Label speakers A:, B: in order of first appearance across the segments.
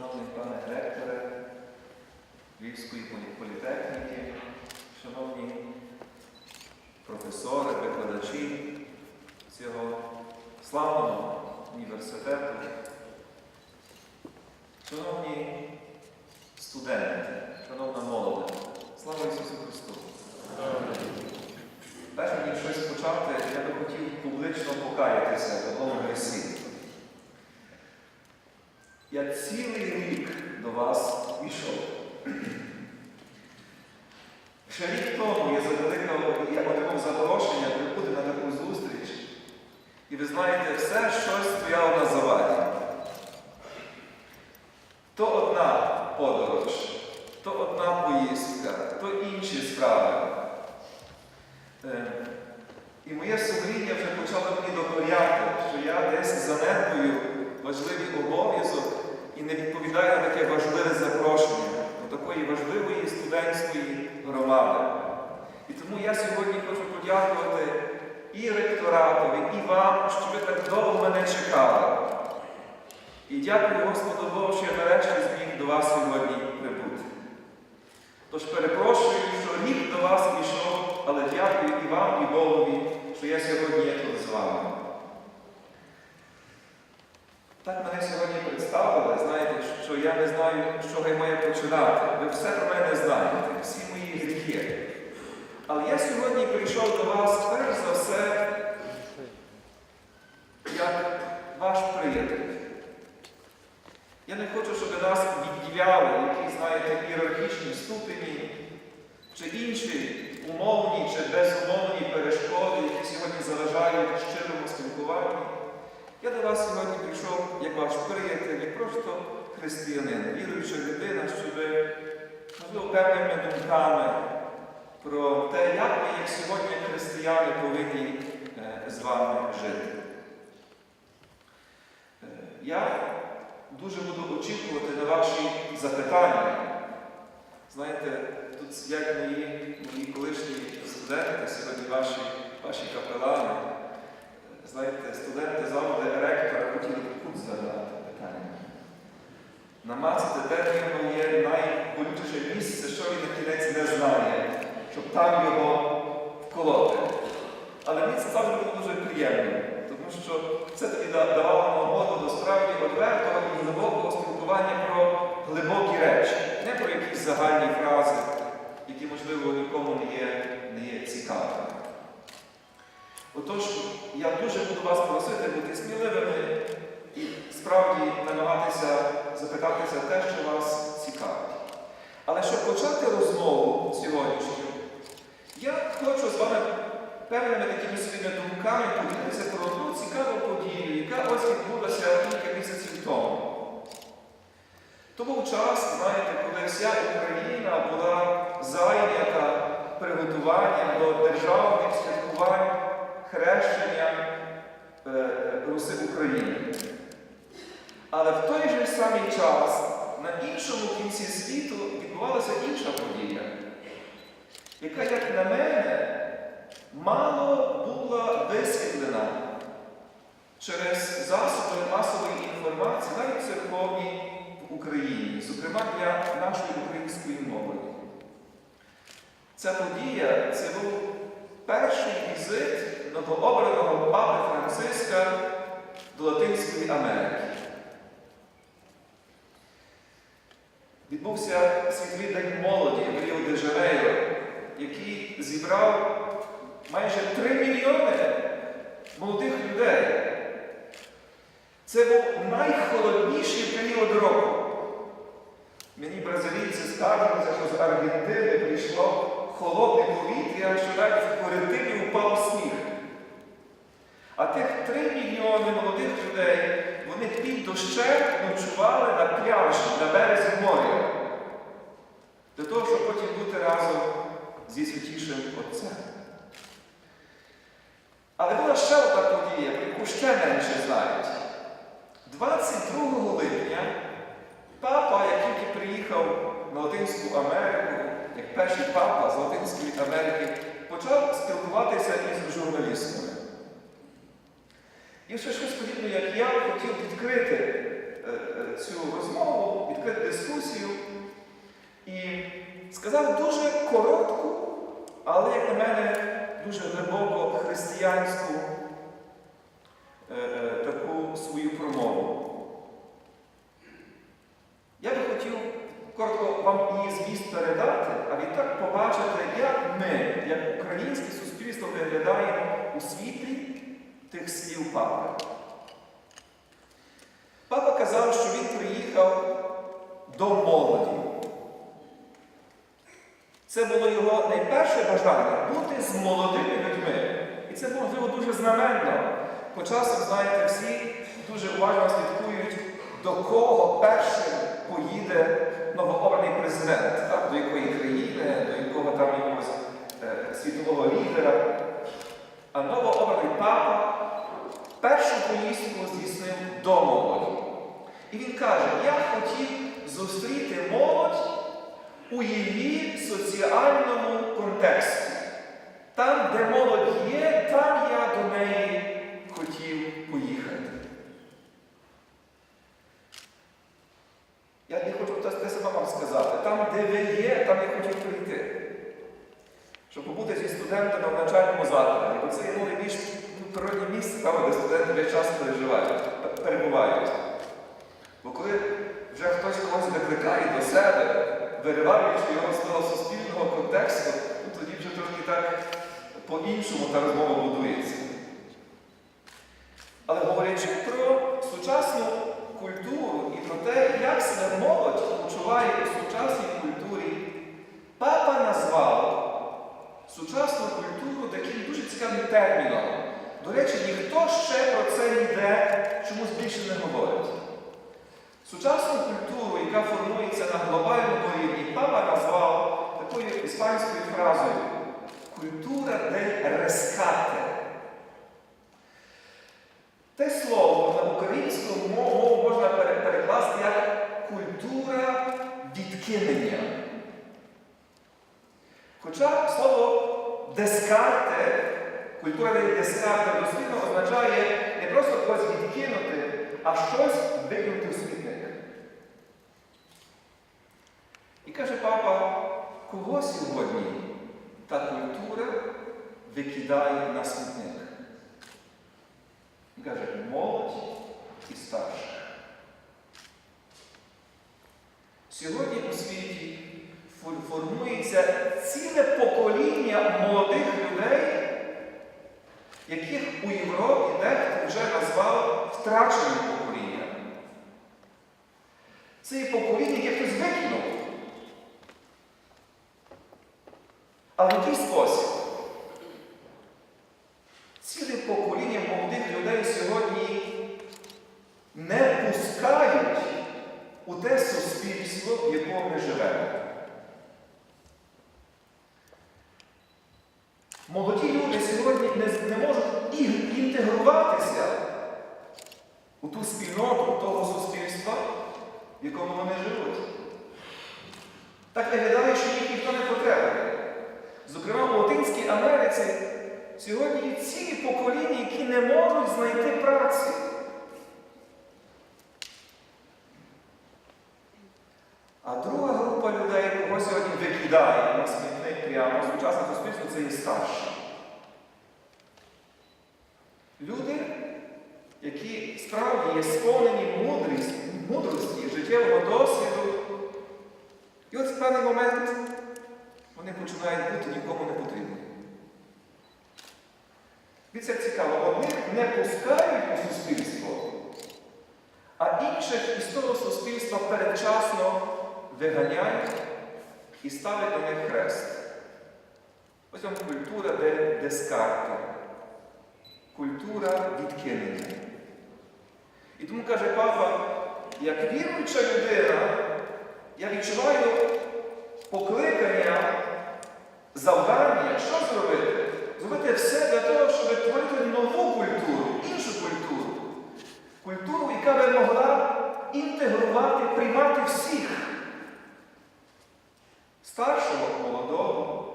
A: шановний пане ректоре Львівської політехніки, шановні професори, викладачі цього славного університету, шановні студенти, шановна молода, слава Ісусу Христу! Перш ніж щось почати, я би хотів публічно покаятися в одному гресі. Я цілий рік до вас йшов. Ще рік тому я закликав, я отримав запрошення прибути на таку зустріч. І ви знаєте, все щось стояло на заваді. То одна подорож, то одна поїздка, то інші справи. Е, І моє сумління вже почало мені докоряти, що я десь занедбую важливий обов'язок і не відповідаю на таке важливе запрошення до такої важливої студентської громади. І тому я сьогодні хочу подякувати і ректоратові, і вам, що ви так довго мене чекали. І дякую Господу Богу, що я нарешті зміг до вас сьогодні прибути. Тож перепрошую, що рік до вас пішов, але дякую і вам, і Богові, що я сьогодні є тут з вами. Так мене сьогодні представили, знаєте, що я не знаю, з чого я маю починати. Ви все про мене знаєте, всі мої гріхи. Але я сьогодні прийшов до вас перш за все, як ваш приятель. Я не хочу, щоб нас відділяли якісь, знаєте, ієрархічні ступені, чи інші умовні чи безумовні перешкоди, які сьогодні заважають щирому спілкуванню. Я до вас сьогодні прийшов як ваш приятель, як просто християнин, віруюча людина, щоб, можливо, певними думками про те, як ми, як сьогодні християни, повинні е, з вами жити. Е, Я дуже буду очікувати на ваші запитання. Знаєте, тут сидять мої, мої колишні студенти, сьогодні ваші, ваші капелани. Знаєте, студенти завжди ректора хотіли б тут задати питання. Намацати, в нього є найболючіше місце, що він на кінець не знає, щоб там його вколоти. Але мені це завжди було дуже приємно, тому що це да- давало нагоду до справді відвертого і глибокого спілкування про глибокі речі, не про якісь загальні фрази, які, можливо, нікому не є, не є цікавими. Отож, я дуже буду вас просити бути сміливими і справді намагатися запитатися те, що вас цікавить. Але щоб почати розмову сьогоднішню, я хочу з вами певними такими своїми думками поділитися про одну цікаву подію, яка ось відбулася кілька місяців тому. То був час, знаєте, коли вся Україна була зайнята приготуванням до державних хрещення е, Руси України. Але в той же самий час на іншому кінці світу відбувалася інша подія, яка, як на мене, мало була висвітлена через засоби масової інформації, навіть церковні в Україні, зокрема для нашої української молоді. Ця подія це був перший візит новообраного папи Франциска до Латинської Америки. Відбувся Світовий день молоді в Ріо де Жанейро, який зібрав майже 3 мільйони молодих людей. Це був найхолодніший період року. Мені бразилійці скаржилися, що з Аргентини прийшло холодне повітря, що навіть в коридорі впав сніг. А тих 3 мільйони молодих людей, вони під дощем ночували на пляжі, на березі моря. Для того, щоб потім бути разом зі святішим Отцем. Але була ще одна подія, яку ще менше знають. 22 липня папа, як тільки приїхав на Латинську Америку, як перший папа з Латинської Америки, почав спілкуватися із журналістами. І ще щось подібне, як я хотів відкрити е, е, цю розмову, відкрити дискусію і сказав дуже коротку, але, як на мене, дуже глибоко християнську е, таку свою промову. Я би хотів коротко вам її зміст передати, а відтак побачити, як ми, як українське суспільство, виглядаємо у світлі тих слів папи. Папа казав, що він приїхав до молоді. Це було його найперше бажання бути з молодими людьми. І це можливо дуже знаменно. По часу, знаєте, всі дуже уважно слідкують, до кого першим поїде новообраний президент, так? до якої країни, до якого там якогось е, світового лідера. А новообраний папа першу поїздку здійснив до молоді. І він каже, я хотів зустріти молодь у її соціальному контексті. Там, де молодь є, там я до неї хотів поїхати. Я не хочу те, саме вам сказати. Там, де ви є, там я хотів прийти. Щоб побути зі студентами в навчальному закладі. Бо це є найбільш природне місце, там, де студенти весь час переживають, перебувають. Бо коли вже хтось когось викликає до себе, вириваючи його з того суспільного контексту, ну, тоді вже трошки так по-іншому та розмова будується. Але говорячи про сучасну культуру і про те, як себе молодь почуває у сучасній культурі, папа назвав сучасну культуру таким дуже цікавим терміном. До речі, ніхто ще про це ніде чомусь більше не говорить. Сучасну культуру, яка формується на глобальному рівні, папа назвав такою іспанською фразою культура дель рескате. Те слово на українську мову можна перекласти як культура відкинення. Хоча слово дескарте, культура дель дескарте дослідно означає не просто когось відкинути, а щось викинути в смітник. І каже папа, кого сьогодні та культура викидає на смітник? Він каже, молодь і старших. Сьогодні у світі формується ціле покоління молодих людей, яких у Європі дехто вже назвав покоління. Це є покоління, яке хтось викинув. А в який спосіб? Ціле покоління молодих людей сьогодні не пускають у те суспільство, в якому ми живемо. Молоді люди сьогодні не, не можуть і- інтегруватися у ту спільноту того суспільства, в якому вони живуть. Так виглядає, що їх ніхто не потребує. Зокрема, в Латинській Америці сьогодні є цілі покоління, які не можуть знайти праці. А друга група людей, кого сьогодні викидає на смітник прямо сучасне суспільство, це є старші. Люди, які справді є сповнені мудрість, мудрості, життєвого досвіду. І от в певний момент вони починають бути нікому не потрібні. І це цікаво, одних не пускають у суспільство, а інших із того суспільства передчасно виганяють і ставлять на них хрест. Ось вам культура де дескарта, культура відкинення. І тому каже папа, як віруюча людина, я відчуваю покликання, завдання, що зробити? Зробити все для того, щоб творити нову культуру, іншу культуру. Культуру, яка би могла інтегрувати, приймати всіх. Старшого, молодого,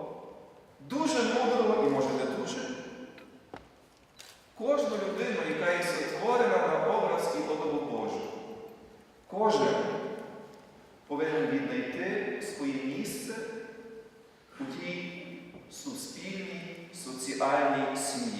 A: дуже мудрого і, може, не дуже. Кожну людину, яка є сотворена на образ і подобу Божу. Кожен повинен віднайти своє місце у тій суспільній, espalhem-se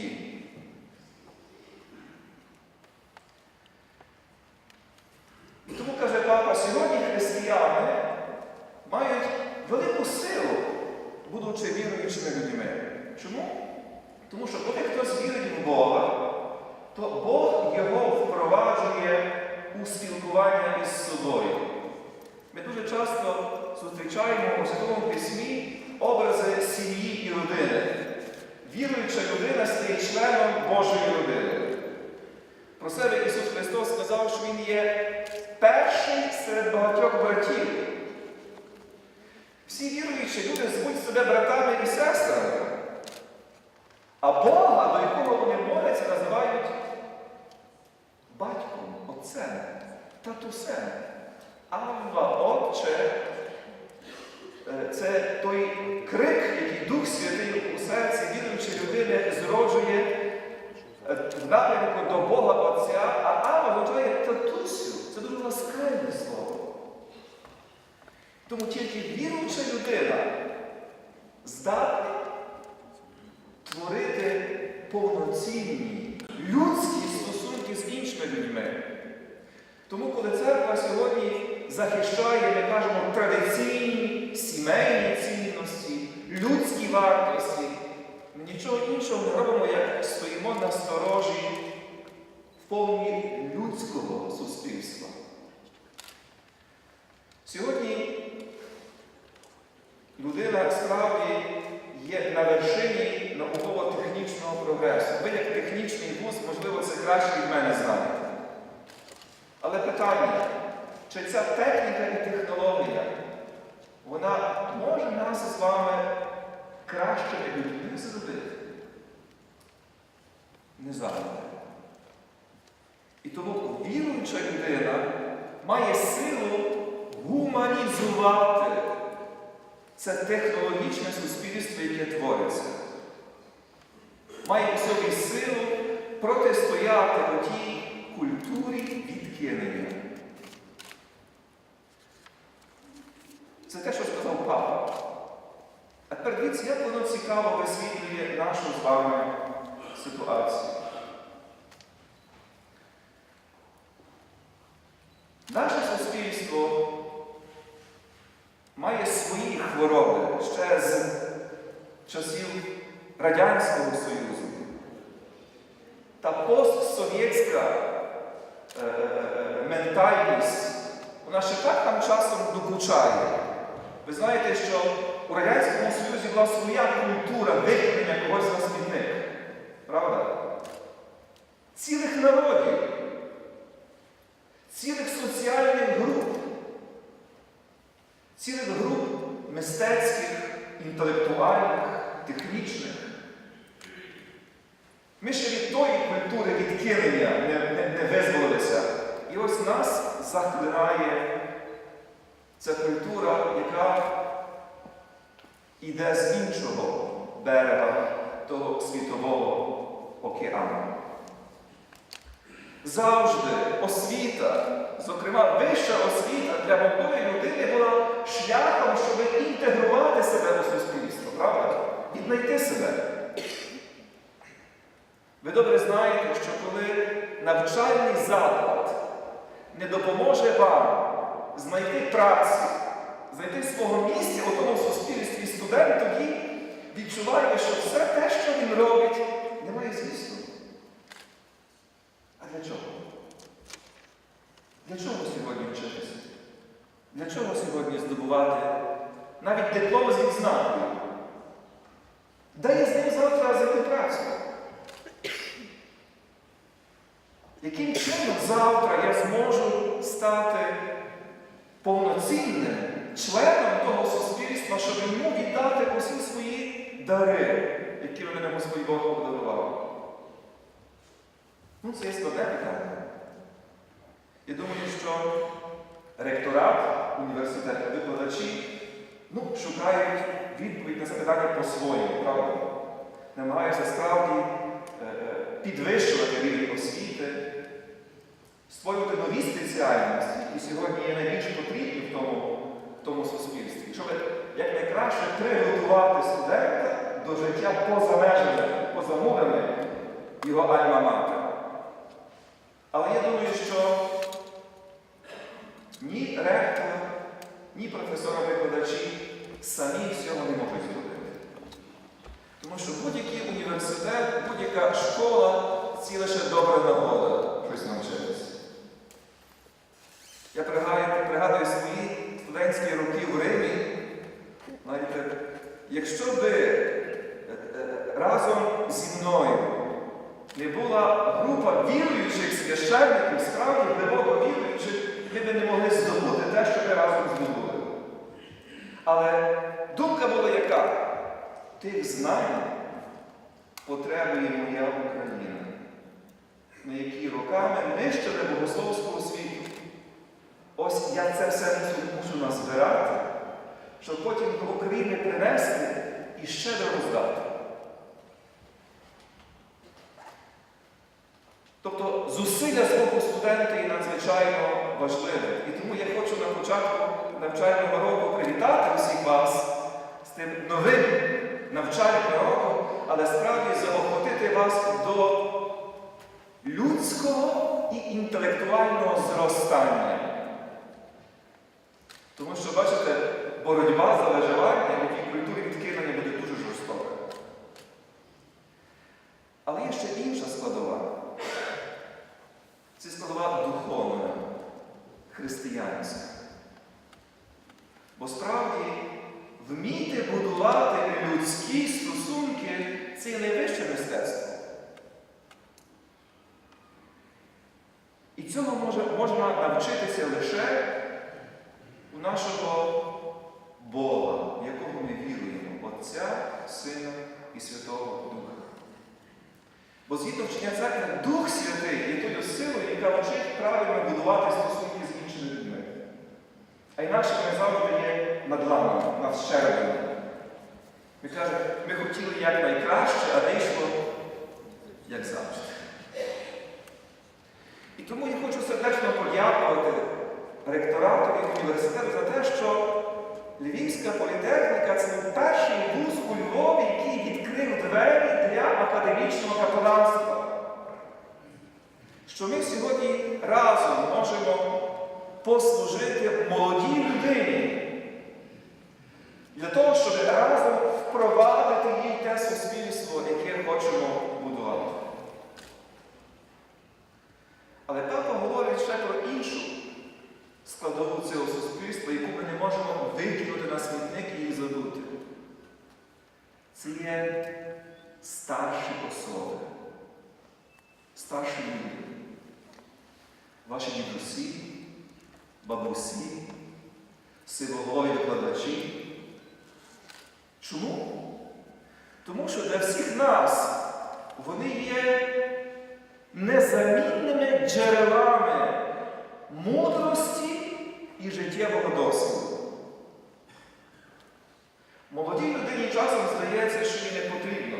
A: А Бога, до якого вони моляться, називають батьком, отцем, татусем. Авва, Отче, е, це той крик, який Дух Святий у серці віруючої людини зроджує е, в напрямку до Бога Отця, а Ава означає татусю. Це дуже ласкаве слово. Тому тільки віруюча людина здатна творити повноцінні людські стосунки з іншими людьми. Тому, коли церква сьогодні захищає, ми кажемо, традиційні сімейні цінності, людські вартості, ми нічого іншого не робимо, як стоїмо на сторожі в повній людського суспільства. Сьогодні людина справді є на вершині прогресу. Ви як технічний вуз, можливо, це краще від мене знаєте. Але питання, чи ця техніка і технологія, вона може нас з вами кращими людьми зробити? Не завжди. І тому віруюча людина має силу гуманізувати це технологічне суспільство, яке твориться. Має у собі силу протистояти у тій культурі відкинення. Це те, що сказав папа. А тепер дивіться, як воно цікаво висвітлює нашу з вами ситуацію. Наше суспільство має свої хвороби ще з часів Радянського Союзу. Та постсовєтська е, е, ментальність, вона ще так там часом докучає. Ви знаєте, що у Радянському Союзі була своя культура викинення когось на смітник. Правда? Цілих народів, цілих соціальних груп, цілих груп мистецьких, інтелектуальних, технічних. Ми ще від тої культури відкинення не, не, не визволилися. І ось нас захлинає ця культура, яка йде з іншого берега того світового океану. Завжди освіта, зокрема вища освіта для молодої людини була шляхом, щоб інтегрувати себе у суспільство, правда? Віднайти себе. Ви добре знаєте, що коли навчальний заклад не допоможе вам знайти працю, знайти свого місця у тому суспільстві, студент тоді відчуває, що все те, що він робить, не має змісту. А для чого? Для чого сьогодні вчитися? Для чого сьогодні здобувати навіть диплом з відзнакою? Де я з ним завтра знайти працю? Яким чином завтра я зможу стати повноцінним членом того суспільства, щоб йому віддати усі свої дари, які мене Господь Бог подарував? Ну, це є складне питання. Я думаю, що ректорат університету, викладачі ну, шукають відповідь на це питання по-своєму, правда? Намагаються справді е, е, підвищувати рівень освіти, створювати нові спеціальності, які сьогодні є найбільш потрібні в тому, в тому суспільстві, щоб якнайкраще приготувати студента до життя поза межами, поза мурами його альма-матер. Але я думаю, що ні ректор, ні професори-викладачі самі всього не можуть зробити. Тому що будь-який університет, будь-яка школа це лише добра нагода щось навчитися. Я пригадую, пригадую свої студентські роки в Римі. Знаєте, якщо би е, е, разом зі мною не була група віруючих священників, справді глибоко віруючих, ми б не могли здобути те, що ми разом здобули. Але думка була яка? Тих знань потребує моя Україна, на які роками нищили богословського світу. Ось я це все мушу, мушу назбирати, щоб потім до України принести і роздати. Тобто зусилля з боку студента є надзвичайно важливим. І тому я хочу на початку навчального року привітати усіх вас з тим новим навчальним роком, але справді заохотити вас до людського і інтелектуального зростання. Тому що, бачите, боротьба за виживання в якій культурі відкинення буде дуже жорстока. Але є ще інша складова. Це складова духовна, християнська. Бо справді вміти будувати людські стосунки це найвище мистецтво. І цього може, можна навчитися лише у нашого Бога, в якого ми віруємо, Отця, Сина і Святого Духа. Бо згідно вчення церкви, Дух Святий є тою силою, яка вчить правильно будувати стосунки з іншими людьми. А інакше ми завжди є надламом, нас щербами. Ми кажемо, ми хотіли якнайкраще, а вийшло як завжди. І тому я хочу сердечно подякувати ректоратові університету за те, що Львівська політехніка це перший вуз у Львові, який відкрив двері для академічного капеланства. Що ми сьогодні разом можемо послужити молодій людині для того, щоб разом впровадити їй те суспільство, яке хочемо будувати. Але папа говорить ще про іншу складову цього суспільства, яку ми не можемо викинути на смітник і забути. Це є старші особи, старші люди. Ваші дідусі, бабусі, сиволові викладачі. Чому? Тому що для всіх нас вони є незамінними джерелами мудрості і життєвого досвіду. Молодій людині часом здається, що їй не потрібно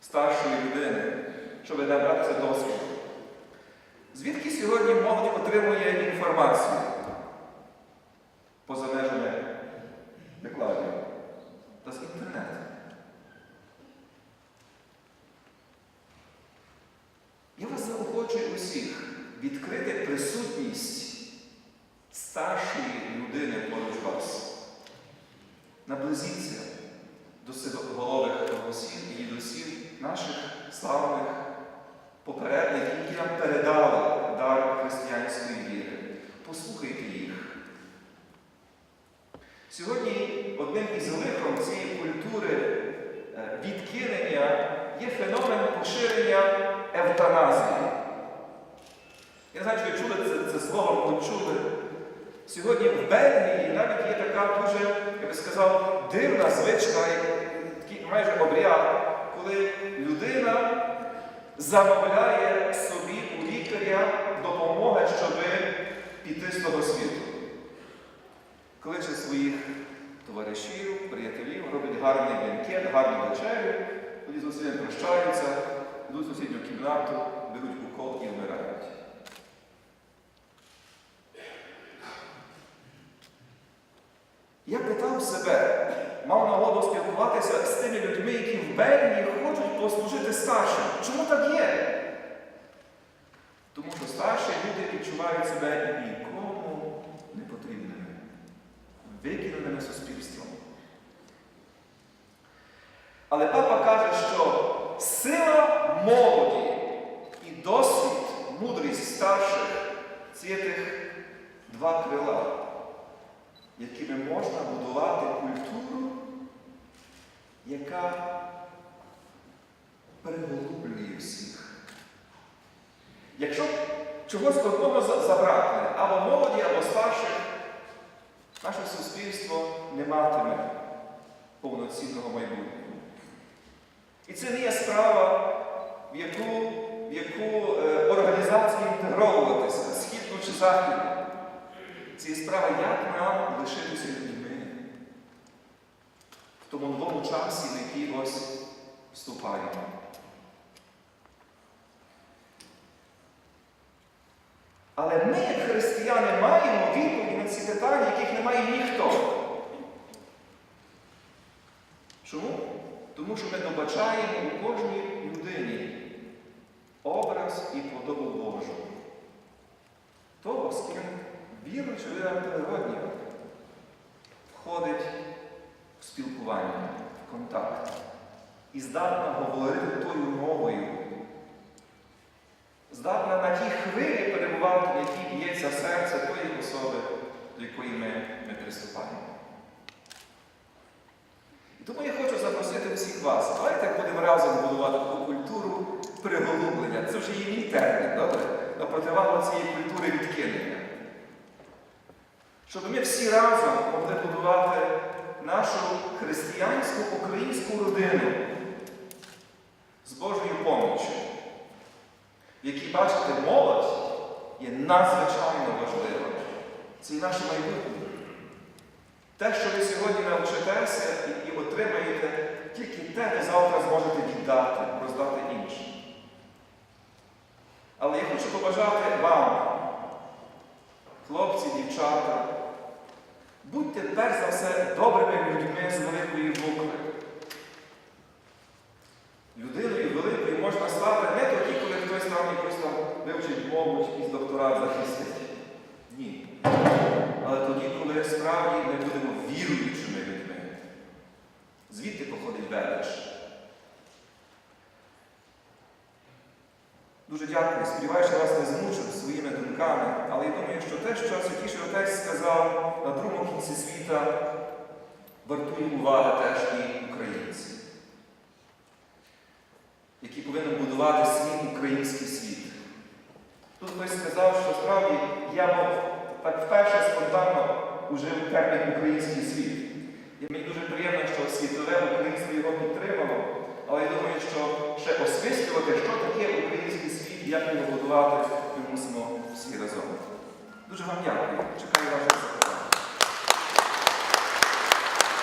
A: старшої людини, щоб набратися досвіду. Звідки сьогодні молодь отримує інформацію поза межами докладів? Та з інтернету. Я вас заохочую усіх відкрити присутність старшої людини поруч вас. Наблизіться до сивоголових голосів і дідусів наших славних попередників, які нам передали одним із лихом цієї культури е, відкинення є феномен поширення евтаназії. Я не знаю, чи ви чули це, це слово, почули. Сьогодні в Бельгії навіть є така дуже, я би сказав, дивна звичка, такий майже обряд, коли людина замовляє собі у лікаря допомоги, щоб піти з того світу. Кличе своїх товаришів, приятелів, робить гарний бенкет, гарну вечерю, тоді з усім прощаються, йдуть в сусідню кімнату, беруть укол і вмирають. Я питав себе, мав нагоду спілкуватися з тими людьми, які в Бельгії хочуть послужити старшим. Чому так є? Тому що старші люди відчувають себе нікому не потрібними, викиненими суспільством. Але папа каже, що сила молоді і досвід, мудрість старших це тих два крила, якими можна будувати культуру, яка переголублює всіх. Якщо чогось одного за- забракне, або молоді, або старших, наше суспільство не матиме повноцінного майбутнього. І це не є справа, в яку, в яку е, організацію інтегровуватися, східну чи західну. Це є справа, як нам лишитися людьми в тому новому часі, в який ось вступаємо. Але ми, як християни, маємо відповіді на ці питання, яких не має ніхто. Чому? Тому що ми добачаємо у кожній людині образ і подобу Божу. Того, з ким віруючи людина природня входить в спілкування, в контакт і здатна говорити тою мовою, здатна на тій хвилі перебувати, в якій б'ється серце тої особи, до якої ми, ми приступаємо. Тому я хочу запросити всіх вас. Давайте будемо разом будувати таку культуру приголублення. Це вже мій термін, добре? На противагу цієї культури відкинення. Щоб ми всі разом могли будувати нашу християнську українську родину з Божою поміччю, якій, бачите, молодь є надзвичайно важлива. Це наше майбутнє. Те, що ви сьогодні навчитеся отримаєте, тільки те ви завтра зможете віддати, роздати іншим. Але я хочу побажати вам, хлопці, дівчата, будьте перш за все добрими людьми з великої букви. Людиною великою можна стати не тоді, коли хтось там якось там вивчить мову, якийсь докторат захистить. Ні. Але тоді, коли справді ми будемо віруючими людьми. Звідти походить велич. Дуже дякую. Сподіваюся, що вас не змучив своїми думками, але я думаю, що те, що Святіший Отець сказав на другому кінці світа, вартує уваги теж і українці, які повинні будувати свій український світ. Тут хтось сказав, що справді я мов так вперше спонтанно ужив термін український світ. І мені дуже приємно, що світове українство його підтримало, але я думаю, що ще осмислювати, що таке український світ і як його будувати, ми мусимо всі разом. Дуже вам дякую. Чекаю ваших запитань.